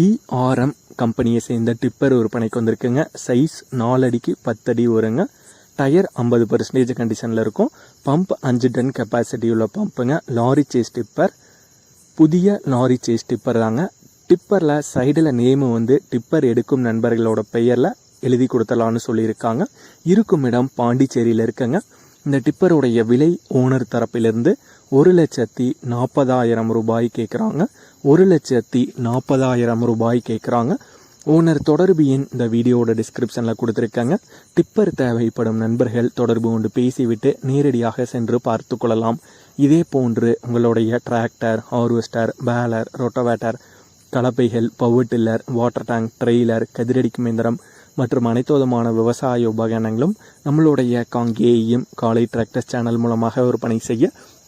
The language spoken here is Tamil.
இஆர்எம் கம்பெனியை சேர்ந்த டிப்பர் விற்பனைக்கு வந்திருக்குங்க. சைஸ் நாலு அடிக்கு பத்தடி வருங்க டயர் ஐம்பது பர்சன்டேஜ் கண்டிஷனில் இருக்கும். பம்ப் அஞ்சு டன் கெப்பாசிட்டி உள்ள பம்புங்க. Lorry chassis tipper. புதிய லாரி சேஸ் டிப்பர் தாங்க. டிப்பரில் சைடில் நேமு வந்து டிப்பர் எடுக்கும் நண்பர்களோட பெயரில் எழுதி கொடுத்தலான்னு சொல்லியிருக்காங்க. இருக்கும் இடம் பாண்டிச்சேரியில் இருக்குங்க. இந்த டிப்பருடைய விலை ஓனர் தரப்பிலிருந்து ஒரு லட்சத்தி நாற்பதாயிரம் ரூபாய் கேட்குறாங்க ஒரு லட்சத்தி நாற்பதாயிரம் ரூபாய் கேட்குறாங்க ஓனர் தொடர்பு எண் இந்த வீடியோவோட டிஸ்கிரிப்ஷனில் கொடுத்துருக்காங்க. டிப்பர் தேவைப்படும் நண்பர்கள் தொடர்பு கொண்டு பேசிவிட்டு நேரடியாக சென்று பார்த்து கொள்ளலாம். இதே போன்று உங்களுடைய tractor harvester baler rotavator கலப்பைகள் power tiller water tank trailer கதிரடிக்கும் இயந்திரம் மற்றும் அனைத்து விதமான விவசாய உபகரணங்களும் நம்மளுடைய காங்கேயும் காலை டிராக்டர்ஸ் சேனல் மூலமாக விற்பனை செய்ய